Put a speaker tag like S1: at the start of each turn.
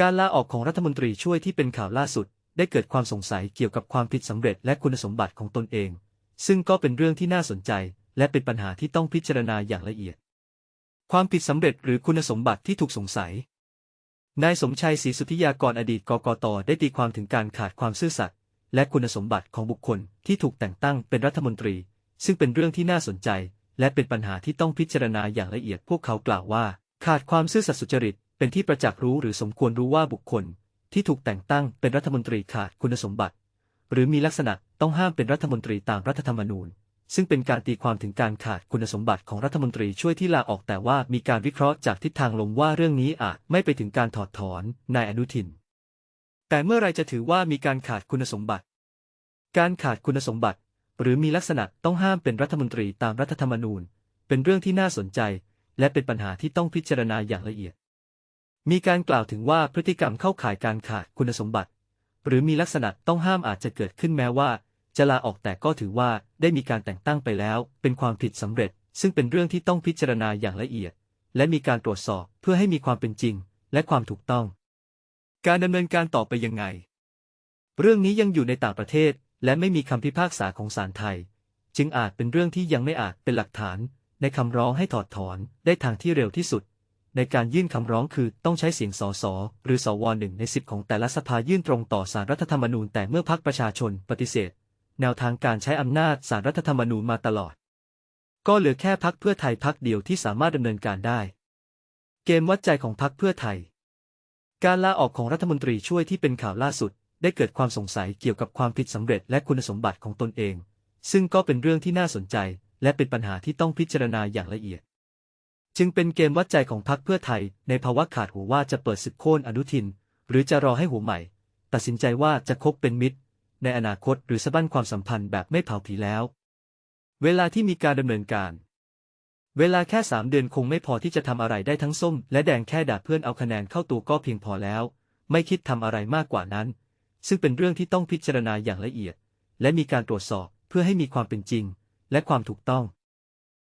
S1: การลาออกของรัฐมนตรีช่วยที่เป็นข่าวล่าสุด ได้เกิดความสงสัยเกี่ยวกับความผิดสำเร็จและคุณสมบัติของตนเอง ซึ่งก็เป็นเรื่องที่น่าสนใจ และเป็นปัญหาที่ต้องพิจารณาอย่างละเอียด ความผิดสำเร็จหรือคุณสมบัติที่ถูกสงสัย นายสมชัยศรีสุธิยากรอดีตกกตได้ตีความถึงการขาดความซื่อสัตย์และคุณสมบัติของบุคคลที่ถูกแต่งตั้งเป็นรัฐมนตรี ซึ่งเป็นเรื่องที่น่าสนใจ และเป็นปัญหาที่ต้องพิจารณาอย่างละเอียดพวกเขากล่าวว่า ขาดความซื่อสัตย์สุจริต เป็นที่ประจักษ์รู้หรือสมควรรู้ว่าบุคคล ที่ถูกแต่งตั้งเป็นรัฐมนตรีขาดคุณสมบัติ หรือมีลักษณะต้องห้ามเป็นรัฐมนตรีตามรัฐธรรมนูญ ซึ่งเป็นการตีความถึงการขาดคุณสมบัติของรัฐมนตรีช่วยที่ลาออกแต่ว่ามีการวิเคราะห์จากทิศทางลมว่าเรื่องนี้อาจไม่ไปถึงการถอดถอนนายอนุทิน แต่เมื่อไรจะถือว่ามีการขาดคุณสมบัติ การขาดคุณสมบัติ หรือมีลักษณะต้องห้ามเป็นรัฐมนตรีตามรัฐธรรมนูญ เป็นเรื่องที่น่าสนใจ และเป็นปัญหาที่ต้องพิจารณาอย่างละเอียด มีการกล่าวถึงว่าพฤติกรรมเข้าข่ายการขาดคุณสมบัติ หรือมีลักษณะต้องห้ามอาจจะเกิดขึ้นแม้ว่า จะลาออกแต่ก็ถือว่าได้มีการแต่งตั้งไปแล้ว เป็นความผิดสำเร็จ ซึ่งเป็นเรื่องที่ต้องพิจารณาอย่างละเอียด และมีการตรวจสอบเพื่อให้มีความเป็นจริง และความถูกต้อง การดำเนินการต่อไปยังไง เรื่องนี้ยังอยู่ในต่างประเทศ และไม่มีคำพิพากษาของศาลไทย จึงอาจเป็นเรื่องที่ยังไม่อาจเป็นหลักฐาน ในคำร้องให้ถอดถอนได้ทางที่เร็วที่สุด ในการยื่นคำร้องคือต้องใช้เสียงสสหรือสวหนึ่งในสิบของแต่ละสภายื่นตรงต่อสารรัฐธรรมนูญแต่เมื่อพรรคประชาชนปฏิเสธ แนวทางการใช้อำนาจสารรัฐธรรมนูญมาตลอด ก็เหลือแค่พรรคเพื่อไทยพรรคเดียวที่สามารถดำเนินการได้ เกมวัดใจของพรรคเพื่อไทย การลาออกของรัฐมนตรีช่วยที่เป็นข่าวล่าสุด ได้เกิดความสงสัยเกี่ยวกับความผิดสำเร็จและคุณสมบัติของตนเอง ซึ่งก็เป็นเรื่องที่น่าสนใจ และเป็นปัญหาที่ต้องพิจารณาอย่างละเอียด จึงเป็นเกมวัดใจของพรรคเพื่อไทย ในภาวะขาดหัวว่าจะเปิดศึกโค่นอนุทิน หรือจะรอให้หัวใหม่ ตัดสินใจว่าจะคบเป็นมิตร ในอนาคตหรือสะบั้นความสัมพันธ์แบบไม่เผาผีแล้ว เวลาที่มีการดำเนินการ เวลาแค่สามเดือนคงไม่พอที่จะทำอะไรได้ทั้งส้ม และแดงแค่ด่าเพื่อนเอาคะแนนเข้าตัวก็เพียงพอแล้ว ไม่คิดทำอะไรมากกว่านั้น ซึ่งเป็นเรื่องที่ต้องพิจารณาอย่างละเอียด และมีการตรวจสอบเพื่อให้มีความเป็นจริง และความถูกต้อง